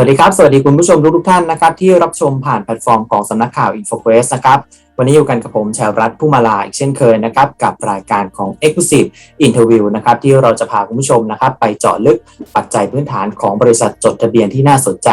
วัสดีครับ สวัสดีคุณผู้ชมทุกทุกท่านนะครับที่รับชมผ่านแพลตฟอร์มของสำนักข่าว i n f o q u e s นะครับวันนี้อยู่กันกับผมชาวรัฐผู้มาลาอีกเช่นเคยนะครับกับรายการของ Exclusive Interview นะครับที่เราจะพาคุณผู้ชมนะครับไปเจาะลึกปัจจัยพื้นฐานของบริษัทจดทะเบียนที่น่าสนใจ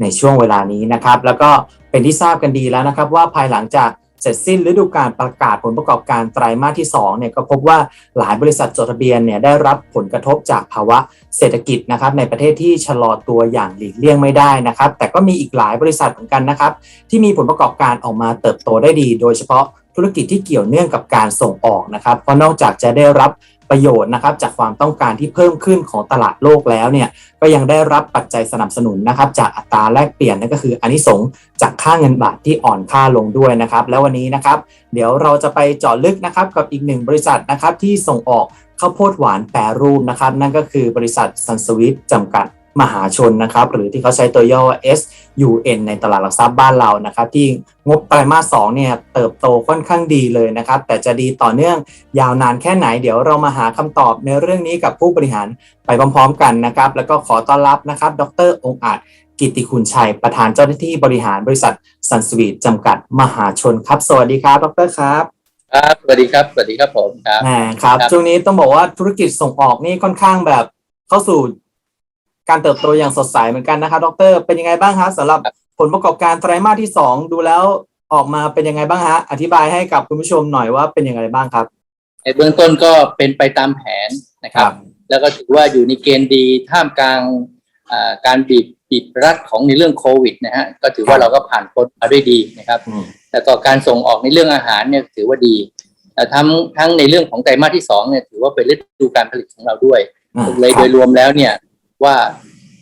ในช่วงเวลานี้นะครับแล้วก็เป็นที่ทราบกันดีแล้วนะครับว่าภายหลังจาก เสร็จสิ้นฤดูการประกาศผลประกอบการไตรมาสที่2เนี่ยก็พบว่าหลายบริษัทจดทะเบียนเนี่ยได้รับผลกระทบจากภาวะเศรษฐกิจนะครับในประเทศที่ชะลอตัวอย่างหลีกเลี่ยงไม่ได้นะครับแต่ก็มีอีกหลายบริษัทเหมือนกันนะครับที่มีผลประกอบการออกมาเติบโตได้ดี โดยเฉพาะธุรกิจที่เกี่ยวเนื่องกับการส่งออกนะครับเพราะนอกจากจะได้รับ ประโยชน์นะครับจากความต้องการที่เพิ่มขึ้นของตลาดโลกแล้วเนี่ยก็ยังได้รับปัจจัยสนับสนุนนะครับจากอัตราแลกเปลี่ยนนั่นก็คืออันิสงส์จากค่าเงินบาทที่อ่อนค่าลงด้วยนะครับ แล้ววันนี้นะครับ เดี๋ยวเราจะไปเจาะลึกนะครับกับอีกหนึ่งบริษัทนะครับที่ส่งออกข้าวโพดหวานแปรรูปนะครับ นั่นก็คือบริษัทซันสวิตจำกัด มหาชนนะครับหรือที่เขาใช้ตัวย่อว่า SUN ในตลาดหลักทรัพย์บ้านเรานะครับที่งบไตรมาส2เนี่ยเติบโตค่อนข้างดีเลยนะครับแต่จะดีต่อเนื่องยาวนานแค่ไหนเดี๋ยวเรามาหาคำตอบในเรื่องนี้กับผู้บริหารไปพร้อมๆกันนะครับแล้วก็ขอต้อนรับนะครับดรองค์อาจกิตติคุณชัย ประธานเจ้าหน้าที่บริหารบริษัทซันสวีทจำกัดมหาชนครับ สวัสดีครับดรครับครับสวัสดีครับสวัสดีครับผมครับแหมครับครับช่วงนี้ต้องบอกว่าธุรกิจส่งออกนี่ค่อนข้างแบบเข้าสู่ การเติบโตอย่างสดใสเหมือนกันนะครับดร เป็นยังไงบ้างฮะสำหรับผลประกอบการไตรมาสที่สองดูแล้วออกมาเป็นยังไงบ้างฮะอธิบายให้กับคุณผู้ชมหน่อยว่าเป็นยังไงบ้างครับ ในเบื้องต้นก็เป็นไปตามแผนนะครับ แล้วก็ถือว่าอยู่ในเกณฑ์ดีท่ามกลางอ่าการบีบบีบรัดของในเรื่องโควิดนะฮะก็ถือว่าเราก็ผ่านพ้นมาด้วยดีนะครับอืมแล้วก็การส่งออกในเรื่องอาหารเนี่ยถือว่าดีแต่ทั้งทั้งในเรื่องของไตรมาสที่สองเนี่ยถือว่าเป็นฤดูการผลิตของเราด้วยอ่าเลยคโดรับยรวมแล้วเนี่ย ว่า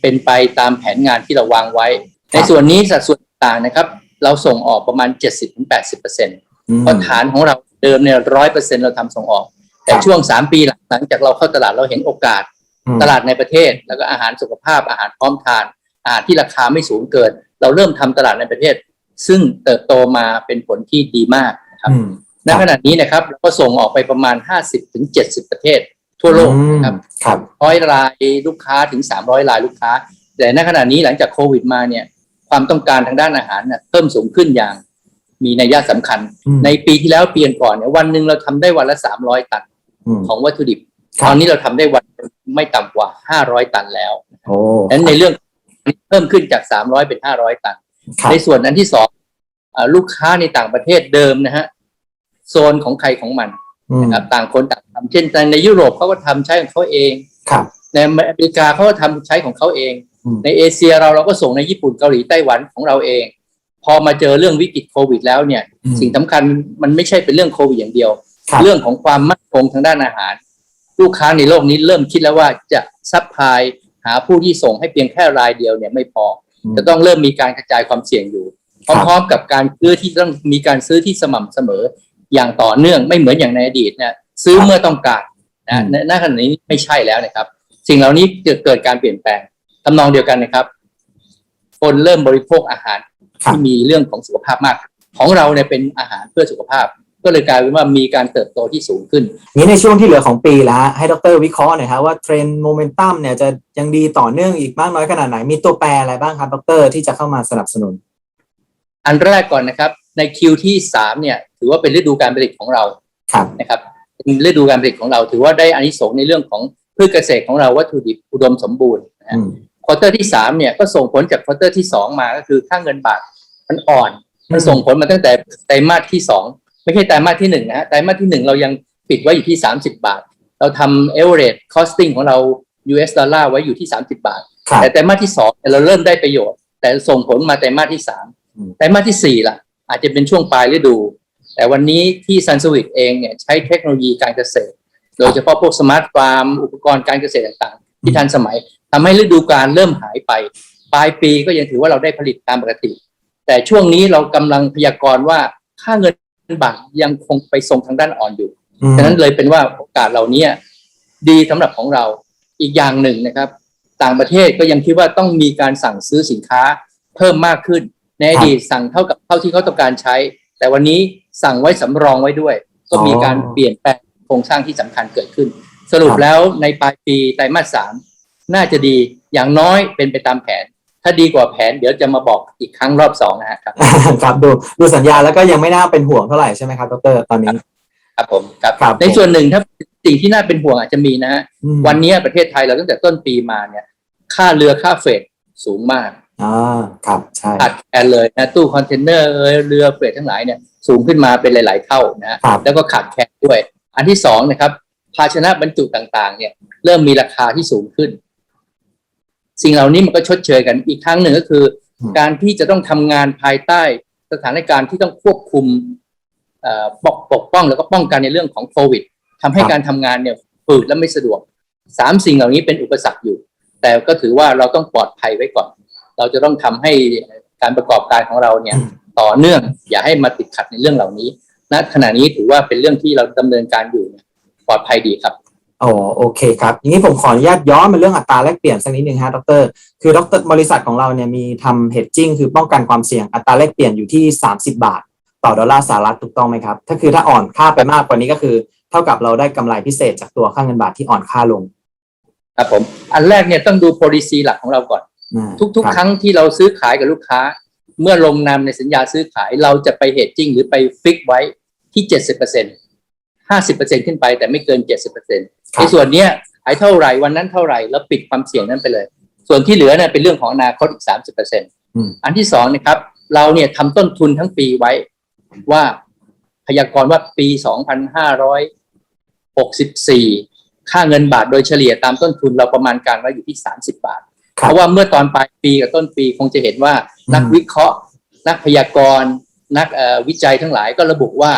เป็นไปตามแผนงานที่เราวางไว้ครับในส่วนนี้สัดส่วนต่างนะครับ เราส่งออกประมาณ 70-80%เปอร์เซ็นต์อืมเพราะฐานของเราเดิมเนี่ยร้อยเปอร์เซ็นเราทำส่งออก แต่ครับช่วงสามปีหลังหลังจากเราเข้าตลาดเราเห็นโอกาสอืมตลาดในประเทศ แล้วก็อาหารสุขภาพอาหารพร้อมทาน อาหารที่ราคาไม่สูงเกิน เราเริ่มทำตลาดในประเทศ ซึ่งเติบโตมาเป็นผลที่ดีมากนะครับอืมณขณะนี้นะครับเราก็ส่งออกไปประมาณ 50-70 ประเทศ ทั่วโลกนะครับครับร้อยรายลูกค้าถึง300รายลูกค้า แต่ณขณะนี้หลังจากโควิดมาเนี่ย ความต้องการทางด้านอาหารเนี่ยเพิ่มสูงขึ้นอย่าง มีนัยสำคัญอืมในปีที่แล้วเปลี่ยนก่อนเนี่ยวันหนึ่งเราทำได้วันละ300ตันอืมของวัตถุดิบครับตอนนี้เราทำได้วันไม่ต่ำกว่า500ตันแล้วโอ้ดังนั้นในเรื่องเพิ่มขึ้นจาก300เป็น500ตันครับในส่วนอันที่สองอ่าลูกค้าในต่างประเทศเดิมนะฮะโซนของใครของมันอืม นะครับต่างคนต่างทำเช่นในยุโรปเขาก็ทำใช้ของเขาเองครับในอเมริกาเขาก็ทำใช้ของเขาเองอืมในเอเชียเราเราก็ส่งในญี่ปุ่นเกาหลีไต้หวันของเราเอง พอมาเจอเรื่องวิกฤตโควิด แล้วเนี่ยอืมสิ่งสำคัญมันไม่ใช่เป็นเรื่องโควิดอย่างเดียวครับเรื่องของความมั่นคงทางด้านอาหาร ลูกค้าในโลกนี้เริ่มคิดแล้วว่าจะซัพพลายหาผู้ที่ส่งให้เพียงแค่รายเดียวเนี่ยไม่พออืมจะต้องเริ่มมีการกระจายความเสี่ยงอยู่ครับพร้อมๆกับการซื้อที่ต้องมีการซื้อที่สม่ำเสมอ อย่างต่อเนื่องไม่เหมือนอย่างในอดีตเนี่ยซื้อเมื่อต้องการนะอืมณณขณะนี้ไม่ใช่แล้วนะครับ สิ่งเหล่านี้เกิดเกิดการเปลี่ยนแปลงทำนองเดียวกันนะครับ คนเริ่มบริโภคอาหารครับที่มีเรื่องของสุขภาพมาก ของเราเนี่ยเป็นอาหารเพื่อสุขภาพ ก็เลยกลายเป็นว่ามีการเติบโตที่สูงขึ้นนี้ในช่วงที่เหลือของปีแล้วฮะให้ดรวิเคราะห์หน่อยครับว่าเทรนด์โมเมนตัมเนี่ยจะยังดีต่อเนื่องอีกมากน้อยขนาดไหนมีตัวแปรอะไรบ้างครับดรที่จะเข้ามาสนับสนุน อันแรกก่อนนะครับ ในคิวที่สามเนี่ยถือว่าเป็นฤดูการผลิตของเราครับนะครับเป็นฤดูการผลิตของเราถือว่าได้อานิสงส์ในเรื่องของพืชเกษตรของเราวัตถุดิบอุดมสมบูรณ์นะฮะอืมควอเตอร์ที่สามเนี่ยก็ส่งผลจากควอเตอร์ที่สองมาก็คือค่าเงินบาทมันอ่อน มันส่งผลมาตั้งแต่ไตรมาสที่สองไม่ใช่ไตรมาสที่หนึ่งนะฮะไตรมาสที่หนึ่งเรายังปิดไว้อยู่ที่30บาท เราทำ average costing ของเรา US ดอลลาร์ไว้อยู่ที่30บาทครับแต่ไตรมาสที่สองเนี่ยเราเริ่มได้ประโยชน์ แต่ส่งผลมาไตรมาสที่สามอืมไตรมาสที่สี่ล่ะ อาจจะเป็นช่วงปลายฤดู แต่วันนี้ที่ซันสวิตเองเนี่ยใช้เทคโนโลยีการเกษตร โดยเฉพาะพวกสมาร์ทฟาร์มอุปกรณ์การเกษตรต่างๆ ที่ทันสมัยทำให้ฤดูกาลเริ่มหายไป ปลายปีก็ยังถือว่าเราได้ผลิตตามปกติ แต่ช่วงนี้เรากำลังพยากรณ์ว่าค่าเงินบาทยังคงไปทรงทางด้านอ่อนอยู่อืมฉะนั้นเลยเป็นว่าโอกาสเหล่านี้ดีสำหรับของเราอีกอย่างหนึ่งนะครับ ต่างประเทศก็ยังคิดว่าต้องมีการสั่งซื้อสินค้าเพิ่มมากขึ้น ในอดีตสั่งเท่ากับเท่าที่เขาต้องการใช้ แต่วันนี้สั่งไว้สำรองไว้ด้วย ก็มีการเปลี่ยนแปลงโครงสร้างที่สำคัญเกิดขึ้น สรุปแล้วในปลายปีไตรมาสสามน่าจะดีอย่างน้อยเป็นไปตามแผน ถ้ถ้าดีกว่าแผนเดี๋ยวจะมาบอกอีกครั้งรอบสองนะฮะครับครับดูดูสัญญาณแล้วก็ยังไม่น่าเป็นห่วงเท่าไหร่ใช่ไหมครับดรตอนนี้ครับผมครับครับในส่วนหนึ่งถ้าสิ่งที่น่าเป็นห่วงอาจจะมีนะฮะอืมวันนี้ประเทศไทยเราตั้งแต่ต้นปีมาเนี่ย ค่าเรือค่าเฟรตสูงมาก อ่าครับใช่ขาดแคลนเลยนะตู้คอนเทนเนอร์เอยเรือเฟรตทั้งหลายเนี่ยสูงขึ้นมาเป็นหลาย ๆ เท่านะฮะครับแล้วก็ขาดแคลนด้วย อันที่สองนะครับ ภาชนะบรรจุต่างๆ เนี่ย เริ่มมีราคาที่สูงขึ้น สิ่งเหล่านี้มันก็ชดเชยกันอีกครั้งหนึ่งก็คือ การที่จะต้องทำงานภายใต้สถานการณ์ที่ต้องควบคุมเอ่อปกปกป้องแล้วก็ป้องกันในเรื่องของโควิดทำให้การทำงานเนี่ยฝืดและไม่สะดวกสามสิ่งเหล่านี้เป็นอุปสรรคอยู่ แต่ก็ถือว่าเราต้องปลอดภัยไว้ก่อน เราจะต้องทำให้การประกอบการของเราเนี่ยอืมต่อเนื่อง อย่าให้มาติดขัดในเรื่องเหล่านี้ณขณะนี้ถือว่าเป็นเรื่องที่เราดำเนินการอยู่เนี่ยปลอดภัยดีครับอ๋อโอเคครับอย่างนี้ผมขออนุญาตย้อนมาเรื่องอัตราแลกเปลี่ยนสักนิดนึงฮะดร คือดรบริษัทของเราเนี่ยมีทำ hedging คือป้องกันความเสี่ยงอัตราแลกเปลี่ยนอยู่ที่ 30 บาท ต่อดอลลาร์สหรัฐถูกต้องไหมครับ ถ้าคือถ้าอ่อนค่าไปมากกว่านี้ก็คือ เท่ากับเราได้กำไรพิเศษจากตัวค่าเงินบาทที่อ่อนค่าลง ครับผม อันแรกเนี่ยต้องดู policy หลักของเราก่อนอ่า ทุกรับๆครั้งที่เราซื้อขายกับลูกค้า เมื่อลงนามในสัญญาซื้อขายเราจะไปเฮดจิ้งหรือไปฟิกไว้ที่เจ็ดสิบเปอร์เซ็นห้าสิบเปอร์เซ็นขึ้นไปแต่ไม่เกินเจ็ดสิบเปอร์เซ็นครัในบส่วนเนี้ยขายเท่าไหร่วันนั้นเท่าไหร่แล้วปิดความเสี่ยงนั้นไปเลย ส่วนที่เหลือเนี่ยเป็นเรื่องของอนาคตอีกสามสิบเปอร์เซ็นอืมอันที่สองนะครับ เราเนี่ยทำต้นทุนทั้งปีไว้ว่าพยากรณ์ว่าปีสองพันห้าร้อยหกสิบสี่ค่าเงินบาทโดยเฉลี่ยตามต้นทุนเราประมาณการไว้อยู่ที่สามสิบบาทครั เพบราะว่าเมื่อตอนปลายปีกับต้นปีคงจะเห็นว่าอืมนักวิเคราะห์ นักพยากรณ์ นักเอ่อวิจัยทั้งหลายก็ระบุว่า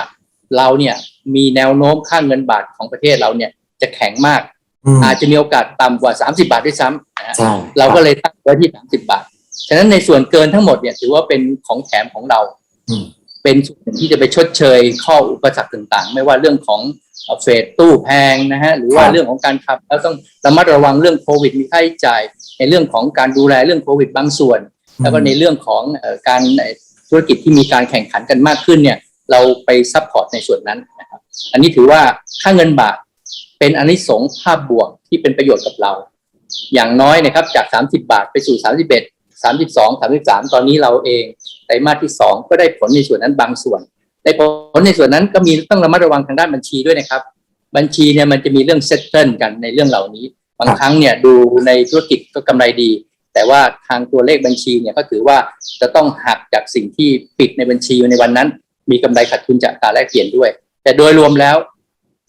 เราเนี่ยมีแนวโน้มค่าเงินบาทของประเทศเราเนี่ยจะแข็งมากอืมอาจจะมีโอกาสต่ำกว่า 30 บาทด้วยซ้ำนะฮะใช่เราก็คบเลยตั้งไว้ที่ 30 บาท ฉะนั้นในส่วนเกินทั้งหมดเนี่ยถือว่าเป็นของแถมของเราอืมเป็นส่วนหนึ่งที่จะไปชดเชยข้ออุปสรรคต่างๆ ไม่ว่าเรื่องของเอ่อเฟดตู้แพงนะฮะหรือว่าครับเรื่องของการขับแล้วต้องระมัดระวังเรื่องโควิดมีค่าใช้จ่าย ในเรื่องของการดูแลเรื่องโควิดบางส่วน แล้วก็ในเรื่องของเอ่อการเอ่อธุรกิจที่มีการแข่งขันกันมากขึ้นเนี่ยเราไปซัพพอร์ตในส่วนนั้นนะครับอันนี้ถือว่าค่าเงินบาทเป็นอนนิสงส์ภาพบวกที่เป็นประโยชน์กับเรา อย่างน้อยนะครับจาก 30 บาทไปสู่ 31 32 33 ตอนนี้เราเองไตรมาสที่ 2 ก็ได้ผลในส่วนนั้นบางส่วนในผลในส่วนนั้นก็มีต้องระมัดระวังทางด้านบัญชีด้วยนะครับ บัญชีเนี่ยมันจะมีเรื่องเซตเทิลกันในเรื่องเหล่านี้ บางครั้งเนี่ยดูในธุรกิจก็กำไรดี แต่ว่าทางตัวเลขบัญชีเนี่ยก็ถือว่าจะต้องหักจากสิ่งที่ปิดในบัญชีในวันนั้น มีกำไรขาดทุนจากการแลกเปลี่ยนด้วย แต่โดยรวมแล้ว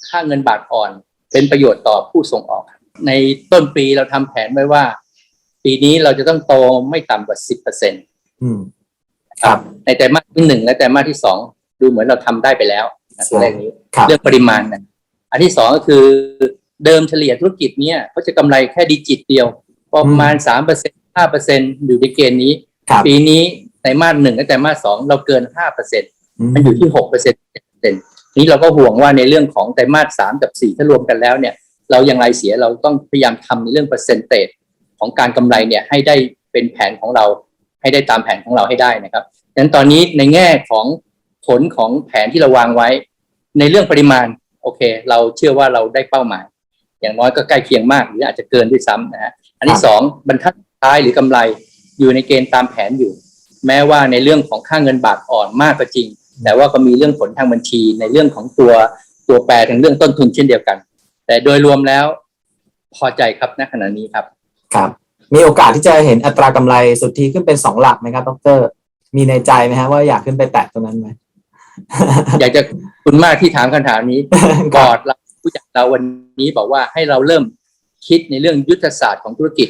ค่าเงินบาทอ่อน เป็นประโยชน์ต่อผู้ส่งออก ในต้นปีเราทำแผนไว้ว่า ปีนี้เราจะต้องโตไม่ต่ำกว่า10%เอืมครับ ในไตรมาสที่หนึ่งและไตรมาสที่สองดูเหมือนเราทำได้ไปแล้วนะตัวเลขนี้ครับเรื่องปริมาณนะอันที่สองก็คือ เดิมเฉลี่ยธุรกิจเนี่ยเขาจะกำไรแค่ดิจิตเดียว ประมาณสามเปอร์เซ็นห้าเปอร์เซ็นอยู่ในเกณฑ์นี้ครับปีนี้ไตรมาสหนึ่งและไตรมาสสองเราเกินห้าเปอร์เซ็นอืมมันอยู่ที่หกเปอร์เซ็นต์นี้เราก็ห่วงว่าในเรื่องของไตรมาสสามกับสี่ถ้ารวมกันแล้วเนี่ย เรายังไรเสียเราต้องพยายามทำในเรื่องเปอร์เซ็นต์เตของการกำไรเนี่ยให้ได้เป็นแผนของเราให้ได้ตามแผนของเราให้ได้นะครับดังนั้นตอนนี้ในแง่ของผลของแผนที่เราวางไว้ ในเรื่องปริมาณโอเค เราเชื่อว่าเราได้เป้าหมาย อย่างน้อยก็ใกล้เคียงมากหรืออาจจะเกินด้วยซ้ำนะฮะอันที่สองบรรทัดท้ายหรือกำไรอยู่ในเกณฑ์ตามแผนอยู่ แม้ว่าในเรื่องของค่าเงินบาทอ่อนมากก็จริง แต่ว่าก็มีเรื่องผลทางบัญชี ในเรื่องของตัวตัวแปรทางเรื่องต้นทุนเช่นเดียวกัน แต่โดยรวมแล้วพอใจครับณขณะนี้ครับครับ มีโอกาสที่จะเห็นอัตรากำไรสุทธิขึ้นเป็นสองหลักไหมครับดรมีในใจไหมฮะว่าอยากขึ้นไปแตะตรงนั้นไหมอยากจะขอบคุณมากที่ถามคำถามนี้คบรับอร์ดเรา ผู้จัดเราวันนี้บอกว่าให้เราเริ่มคิดในเรื่องยุทธศาสตร์ของธุรกิจ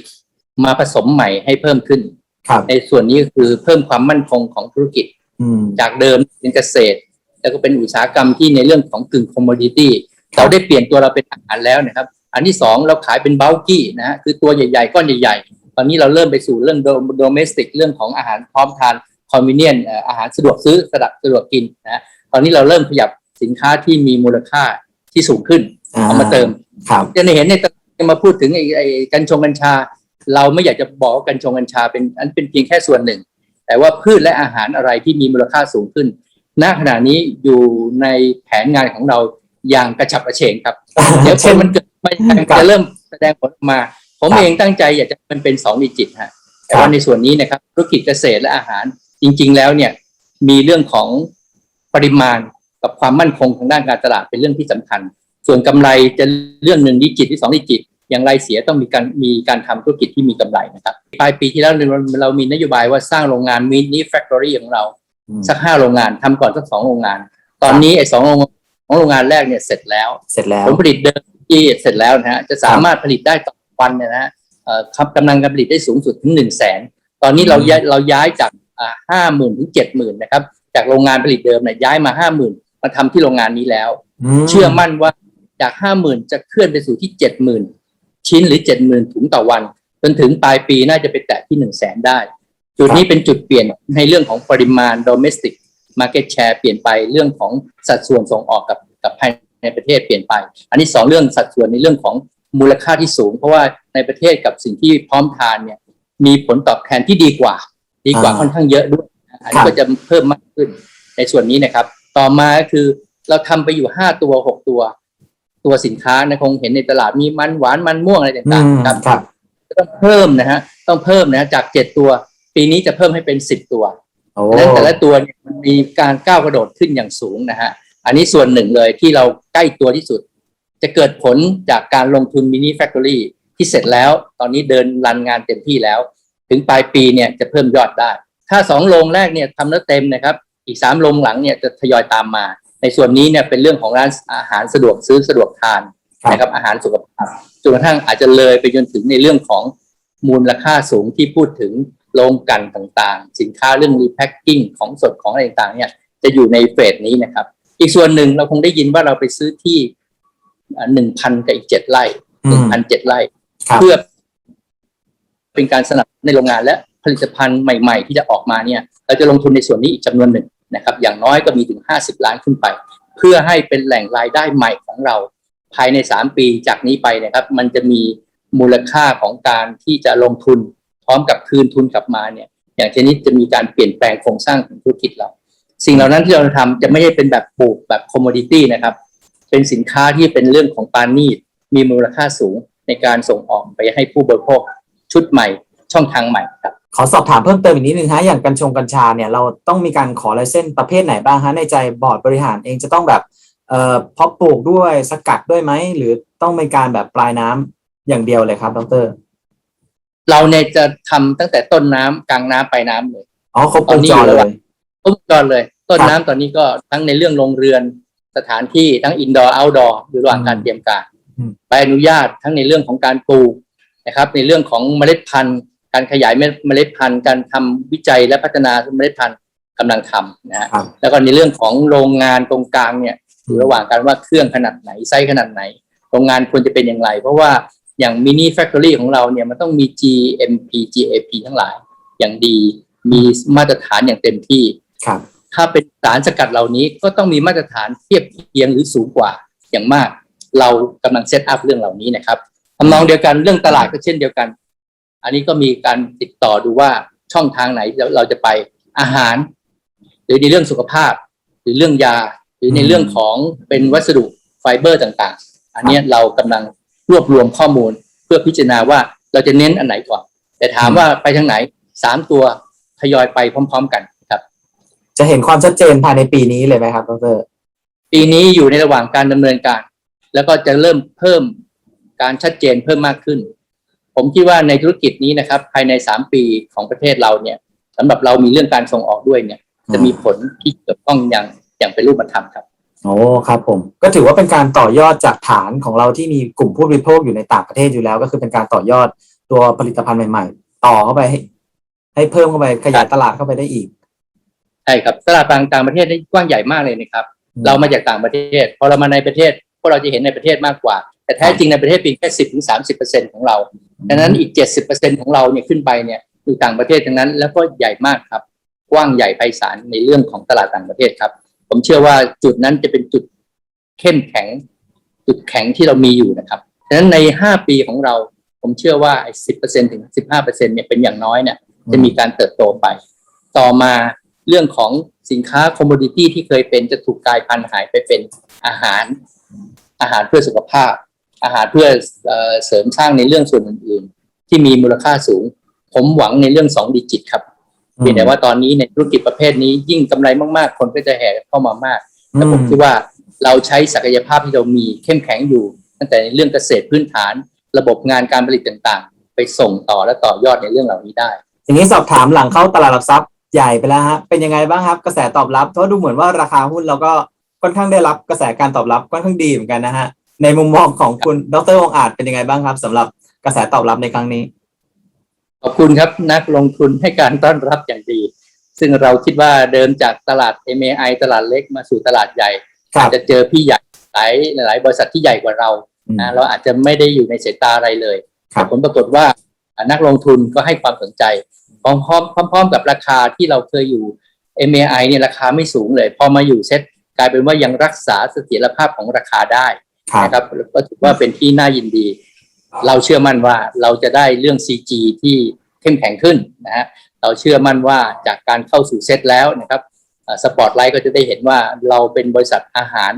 มาผสมใหม่ให้เพิ่มขึ้นครับในส่วนนี้ก็คือเพิ่มความมั่นคงของธุรกิจอืมจากเดิมเป็นเกษตร แล้วก็เป็นอุตสาหกรรมที่ในเรื่องของกึ่งคอมม o ดิตี้ครับเราได้เปลี่ยนตัวเราเป็นอาหารแล้วนะครับ อันที่สองเราขายเป็นเบลกี้นะฮะคือตัวใหญ่ๆก้อนใหญ่ๆ ตอนนี้เราเริ่มไปสู่เรื่องโดเมสติกเรื่องของอาหารพร้อมทานคอมมิเนียนอาหารสะดวกซื้อสะดวกสะดวกกินนะฮะตอนนี้เราเริ่มขยับสินค้าที่มีมูลค่า ที่สูงขึ้นเอามาเติมครับจะเห็นในตลาดมาพูดถึงไอ้ไอ้กัญชงกัญชา เราไม่อยากจะบอกว่ากัญชงกัญชาเป็นอันเป็นเพียงแค่ส่วนหนึ่ง แต่ว่าพืชและอาหารอะไรที่มีมูลค่าสูงขึ้นณขณะนี้อยู่ในแผนงานของเราอย่างกระฉับกระเฉงครับเดี๋ยวผเช่ลนมันเกิดมันครับจะเริ่มแสดงผลออกมา ผมครับเองตั้งใจอยากจะมันเป็นสองดิจิตฮะแต่ว่าในส่วนนี้นะครับธุรกิจเกษตรและอาหารจริง ๆ แล้วเนี่ยมีเรื่องของปริมาณ กับความมั่นคงทางด้านการตลาดเป็นเรื่องที่สำคัญ ส่วนกำไรจะเรื่องหนึ่งดิจิตที่สองดิจิต อย่างไรเสียต้องมีการมีการทำธุรกิจที่มีกำไรนะครับปลายปีที่แล้วเราเรามีนโยบายว่าสร้างโรงงานมินิแฟคทอรี่ของเราอืมสักห้าโรงงานทำก่อนสักสองโรงงาน ตอนนี้ไอ้สองโรงของโรงงานแรกเนี่ยเสร็จแล้วเสร็จแล้วผลผลิตเดิมที่เสร็จแล้วนะฮะจะสามารถผลิตได้ต่อวันเนี่ยนะฮะเอ่อครับกำลังการผลิตได้สูงสุดถึงหนึ่งแสนตอนนี้เราย้ายเราย้ายจากห้าหมื่นถึงเจ็ดหมื่นนะครับจากโรงงานผลิตเดิมเนี่ยย้ายมาห้าหมื่น มาทำที่โรงงานนี้แล้วมเชื่อมั่นว่าจากห้าหมื่นจะเคลื่อนไปสู่ที่เจ็ดหมื่นชิ้นหรือเจ็ดหมื่นถุงต่อวัน จนถึงปลายปีน่าจะไปแตะที่หนึ่งแสนได้ จุดนี้เป็นจุดเปลี่ยนในเรื่องของปริมาณ domestic market share เปลี่ยนไปเรื่องของสัดส่วนส่งออกกับกับภายในประเทศเปลี่ยนไป อันนี้สองเรื่องสัดส่วนในเรื่องของมูลค่าที่สูง เพราะว่าในประเทศกับสิ่งที่พร้อมทานเนี่ยมีผลตอบแทนที่ดีกว่า ดีกว่าอ่าค่อนข้างเยอะด้วย อันครันี้บก็จะเพิ่มมากขึ้นในส่วนนี้นะครับ ต่อมาก็คือเราทำไปอยู่ห้าตัวหกตัว ตัวสินค้านะคงเห็นในตลาดมีมันหวานมันม่วงอะไรอืต่างมๆครับครับต้องเพิ่มนะฮะต้องเพิ่มนะฮะจากเจ็ดตัว ปีนี้จะเพิ่มให้เป็นสิบตัวโอ้ดังนั้นแต่ละตัวเนี่ยมันมีการก้าวกระโดดขึ้นอย่างสูงนะฮะอันนี้ส่วนหนึ่งเลยที่เราใกล้ตัวที่สุด จะเกิดผลจากการลงทุนมินิแฟคทอรี่ที่เสร็จแล้วตอนนี้เดินรันงานเต็มที่แล้ว ถึงปลายปีเนี่ยจะเพิ่มยอดได้ ถ้าสองโรงแรกเนี่ยทำแล้วเต็มนะครับ อีกสามโรงหลังเนี่ยจะทยอยตามมา ในส่วนนี้เนี่ยเป็นเรื่องของร้านอาหารสะดวกซื้อสะดวกทานครับนะครับอาหารสุขภาพจนกระทั่งอาจจะเลยไปจนถึงในเรื่องของมูลค่าสูงที่พูดถึงโรงกลันต่างๆ สินค้าเรื่องรีแพคกิ้งของสดของอะไรต่างๆเนี่ยจะอยู่ในเฟสนี้นะครับ อีกส่วนหนึ่งเราคงได้ยินว่าเราไปซื้อที่หนึ่งพันกับอีกเจ็ดไร่อืหนึ่งมพันเจ็ดไร่ครับเพื่อเป็นการสนับสนุนในโรงงานและผลิตภัณฑ์ใหม่ ๆ ที่จะออกมาเนี่ย เราจะลงทุนในส่วนนี้อีกจำนวนหนึ่งนะครับ อย่างน้อยก็มีถึงห้าสิบล้านขึ้นไป เพื่อให้เป็นแหล่งรายได้ใหม่ของเรา ภายในสามปีจากนี้ไปนะครับ มันจะมีมูลค่าของการที่จะลงทุนพร้อมกับคืนทุนกลับมาเนี่ย อย่างเช่นนี้จะมีการเปลี่ยนแปลงโครงสร้างของธุรกิจเรา สิ่งเหล่านั้นที่เราทำจะไม่ใช่เป็นแบบปลูกแบบคอมมดิตี้นะครับ เป็นสินค้าที่เป็นเรื่องของปานีตมีมูลค่าสูงในการส่งออกไปให้ผู้บริโภคชุดใหม่ ช่องทางใหม่ครับ ขอสอบถามเพิ่มเติมอีกนิดนึงฮะอย่างกัญชงกัญชาเนี่ยเราต้องมีการขอลายเส้นประเภทไหนบ้างฮะในใจบอร์ดบริหารเองจะต้องแบบเอ่อเพาะปลูกด้วยสกัดด้วยไหมหรือต้องมีการแบบปลายน้ำอย่างเดียวเลยครับดรเราเนี่ยจะทำตั้งแต่ต้นน้ำกลางน้ำปลายน้ำเลยอ๋อครบตวอนงนี้จอยู่รระหเลว่างยทุกตอนเลย ต้นครับน้ำตอนนี้ก็ทั้งในเรื่องโรงเรือนสถานที่ทั้งอินดอร์เอาท์ดอร์อยู่ระหว่างการเตรียมการอืมใบอนุญาตทั้งในเรื่องของการปลูกนะครับ ในเรื่องของเมล็ดพันธุ์ การขยายเมล็ดพันธุ์ การทำวิจัยและพัฒนาเมล็ดพันธุ์กำลังทำนะฮะครับแล้วก็ในเรื่องของโรงงานตรงกลางเนี่ยอยู่ระหว่างการว่าเครื่องขนาดไหนไซส์ขนาดไหน โรงงานควรจะเป็นอย่างไร เพราะว่าอย่างมินิแฟคทอรี่ของเราเนี่ยมันต้องมี GMP GAP ทั้งหลาย อย่างดีมีมาตรฐานอย่างเต็มที่ครับถ้าเป็นสารสกัดเหล่านี้ก็ต้องมีมาตรฐานเทียบเคียงหรือสูงกว่าอย่างมาก เรากำลังเซตอัพเรื่องเหล่านี้นะครับทำนองเดียวกันเรื่องตลาดก็เช่นเดียวกัน อันนี้ก็มีการติดต่อดูว่าช่องทางไหนเราจะไปอาหาร หรือในเรื่องสุขภาพ หรือเรื่องยา หรือในเรื่องของเป็นวัสดุไฟเบอร์ต่างๆ อันเนี้ยเรากำลังรวบรวมข้อมูลเพื่อพิจารณาว่าเราจะเน้นอันไหนก่อน แต่ถามว่าไปทางไหนสามตัวทยอยไปพร้อม ๆ กันครับ จะเห็นความชัดเจนภายในปีนี้เลยไหมครับดรปีนี้อยู่ในระหว่างการดำเนินการ แล้วก็จะเริ่มเพิ่มการชัดเจนเพิ่มมากขึ้น ผมคิดว่าในธุรกิจนี้นะครับ ภายในสามปีของประเทศเราเนี่ยสำหรับเรามีเรื่องการส่งออกด้วยเนี่ย จะมีผลที่เกี่ยวข้องอย่างอย่างเป็นรูปธรรมครับโอ้ครับผมก็ถือว่าเป็นการต่อยอดจากฐานของเราที่มีกลุ่มผู้บริโภคอยู่ในต่างประเทศอยู่แล้ว ก็คือเป็นการต่อยอดตัวผลิตภัณฑ์ใหม่ ๆ ต่อเข้าไปให้ให้เพิ่มเข้าไปขยายตลาดเข้าไปได้อีกใช่ครับตลาดต่างต่างประเทศนี่กว้างใหญ่มากเลยนะครับอืมเรามาจากต่างประเทศ พอเรามาในประเทศพวกเราจะเห็นในประเทศมากกว่า แต่แท้จริงในประเทศเพียงแค่สิบถึงสามสิบเปอร์เซ็นของเราดังนั้นอีกเจ็ดสิบเปอร์เซ็นของเราเนี่ยขึ้นไปเนี่ยอยู่ต่างประเทศทั้งนั้น แล้วก็ใหญ่มากครับกว้างใหญ่ไพศาลในเรื่องของตลาดต่างประเทศครับ ผมเชื่อว่าจุดนั้นจะเป็นจุดเข้มแข็ง จุดแข็งที่เรามีอยู่นะครับดังนั้นในห้าปีของเราผมเชื่อว่าไอ้สิบเปอร์เซ็นถึงสิบห้าเปอร์เซ็นเนี่ยเป็นอย่างน้อยเนี่ยจะมีการเติบโตไป ต่อมาเรื่องของสินค้าคอมม o ดิตี้ที่เคยเป็นจะถูกกลายพันธุ์หายไปเป็นอาหารอาหารเพื่อสุขภาพ อาหารเพื่อเอ่อเสริมสร้างในเรื่องส่วนอื่นๆ ที่มีมูลค่าสูง ผมหวังในเรื่องสองดิจิตครับเพียงแต่ว่าตอนนี้ในธุรกิจประเภทนี้ยิ่งกำไรมากๆ คนก็จะแห่เข้ามามากแต่ผมคิดว่าเราใช้ศักยภาพที่เรามีเข้มแข็งอยู่ ตั้งแต่ในเรื่องเกษตรพื้นฐาน ระบบงานการผลิตต่างๆ ไปส่งต่อและต่อยอดในเรื่องเหล่านี้ได้ทีนี้สอบถามหลังเข้าตลาดหลักทรัพย์ใหญ่ไปแล้วฮะเป็นยังไงบ้างครับ กระแสตอบรับเพราะดูเหมือนว่าราคาหุ้นเราก็ค่อนข้างได้รับกระแสการตอบรับค่อนข้างดีเหมือนกันนะฮะ ในมุมมองของคุณดรองค์อาจเป็นยังไงบ้างครับสำหรับกระแสตอบรับในครั้งนี้ ขอบคุณครับนักลงทุนให้การต้อนรับอย่างดี ซึ่งเราคิดว่าเดินจากตลาด MAI ตลาดเล็กมาสู่ตลาดใหญ่ครับจะเจอพี่ใหญ่หลายหลายบริษัทที่ใหญ่กว่าเราอืมนะเราอาจจะไม่ได้อยู่ในสายตาอะไรเลยครัแต่บผลปรากฏว่าอ่านักลงทุนก็ให้ความสนใจพร้อมๆพร้อมๆกับราคาที่เราเคยอยู่ MAI เนี่ยราคาไม่สูงเลย พอมาอยู่เซ็ตกลายเป็นว่ายังรักษาเสถียรภาพของราคาได้ครับ นะครับก็ถือว่าเป็นที่น่ายินดี เราเชื่อมั่นว่าเราจะได้เรื่อง CG ที่เข้มแข็งขึ้นนะฮะเราเชื่อมั่นว่าจากการเข้าสู่เซตแล้วนะครับสปอตไลท์ก็จะได้เห็นว่าเราเป็นบริษัทอาหาร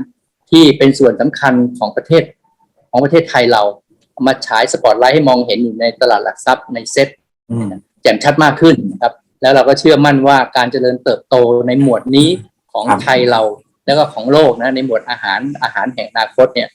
ที่เป็นส่วนสำคัญของประเทศของประเทศไทยเราเอามาฉายสปอตไลท์ให้มองเห็นอยู่ในตลาดหลักทรัพย์ในเซตอืมแจ่มชัดมากขึ้นนะครับ แล้วเราก็เชื่อมั่นว่าการเจริญเติบโตในหมวดนี้ของครับไทยเราแล้วก็ของโลกนะในหมวดอาหารอาหารแห่งอนาคตเนี่ย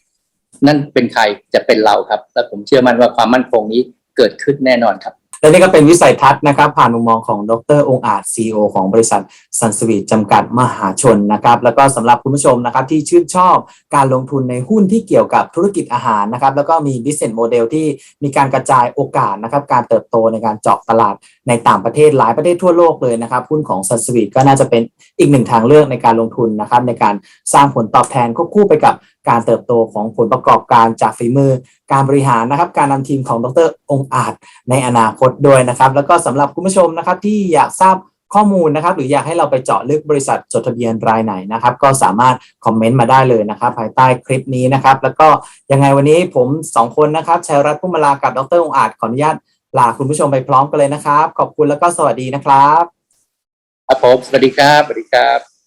นั่นเป็นใครจะเป็นเราครับ และผมเชื่อมั่นว่าความมั่นคงนี้เกิดขึ้นแน่นอนครับและนี่ก็เป็นวิสัยทัศน์นะครับ ผ่านมุมมองของดรองอาจ CEO ของบริษัทซันสวีทจำกัดมหาชนนะครับ แล้วก็สำหรับคุณผู้ชมนะครับที่ชื่นชอบการลงทุนในหุ้นที่เกี่ยวกับธุรกิจอาหารนะครับ แล้วก็มี business model ที่มีการกระจายโอกาสนะครับ การเติบโตในการเจาะตลาดในต่างประเทศหลายประเทศทั่วโลกเลยนะครับ หุ้นของซันสวีทก็น่าจะเป็นอีกหนึ่งทางเลือกในการลงทุนนะครับ ในการสร้างผลตอบแทนควบคู่ไปกับการเติบโตของผลประกอบการจากฝีมือ การบริหารนะครับ การนำทีมของดรองอาจในอนาคตด้วยนะครับ แล้วก็สำหรับคุณผู้ชมนะครับที่อยากทราบข้อมูลนะครับ หรืออยากให้เราไปเจาะลึกบริษัทจดทะเบียนรายไหนนะครับ ก็สามารถคอมเมนต์มาได้เลยนะครับ ภายใต้คลิปนี้นะครับ แล้วก็ยังไงวันนี้ผมสองคนนะครับชัยรัตน์พุ่มมาลากับดรองอาจขออนุญาตลาคุณผู้ชมไปพร้อมกันเลยนะครับ ขอบคุณแล้วก็สวัสดีนะครับครับผมสวัสดีครับสวัสดีครับ